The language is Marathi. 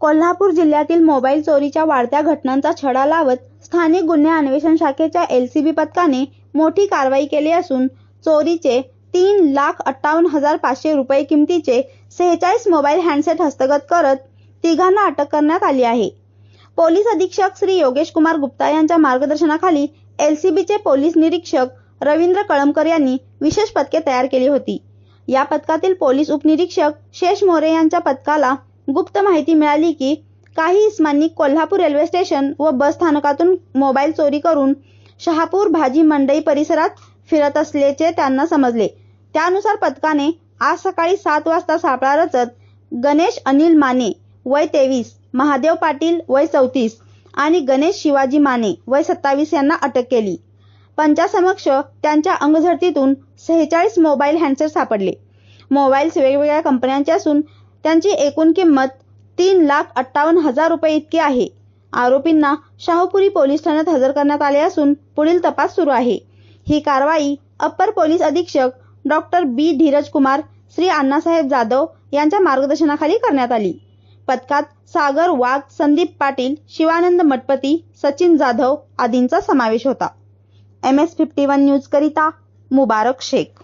कोल्हापूर जिल्ह्यातील मोबाईल चोरीच्या वाढत्या घटनांचा छडा लावत स्थानिक गुन्हे अन्वेषण शाखेच्या एलसीबी पथकाने मोठी कारवाई केली असून चोरीचे तीन लाख अठ्ठावन्न हजार पाचशे रुपये किमतीचे सेहेचाळीस मोबाईल हँडसेट हस्तगत करत तिघांना अटक करण्यात आली आहे. पोलीस अधीक्षक श्री योगेश कुमार गुप्ता यांच्या मार्गदर्शनाखाली एलसीबीचे पोलीस निरीक्षक रवींद्र कळमकर यांनी विशेष पथके तयार केली होती. या पथकातील पोलीस उपनिरीक्षक शेष मोरे यांच्या पथकाला गुप्त माहिती मिळाली की काही इस्मांनी कोल्हापूर रेल्वे स्टेशन व बस स्थानकातून मोबाईल चोरी करून शहापूर भाजी मंडई परिसरात फिरत असल्याचे त्यांना समजले. त्यानुसार पथकाने आज सकाळी सात वाजता सापळा रचत गणेश अनिल माने वय तेवीस महादेव पाटील वय चौतीस आणि गणेश शिवाजी माने वय सत्तावीस यांना अटक केली. पंचासमक्ष त्यांच्या अंगझडतीतून सेहेचाळीस मोबाईल हँडसेट सापडले. मोबाईल्स वेगवेगळ्या कंपन्यांचे असून त्यांची एकूण किंमत तीन लाख अठ्ठावन्न हजार रुपये इतकी आहे. आरोपींना शाहूपुरी पोलीस ठाण्यात हजर करण्यात आले असून पुढील तपास सुरू आहे. ही कारवाई अप्पर पोलीस अधीक्षक डॉक्टर बी धीरज कुमार श्री अण्णासाहेब जाधव यांच्या मार्गदर्शनाखाली करण्यात आली. पथकात सागर वाघ संदीप पाटील शिवानंद मठपती सचिन जाधव आदींचा समावेश होता. M S fifty one news करिता मुबारक शेख.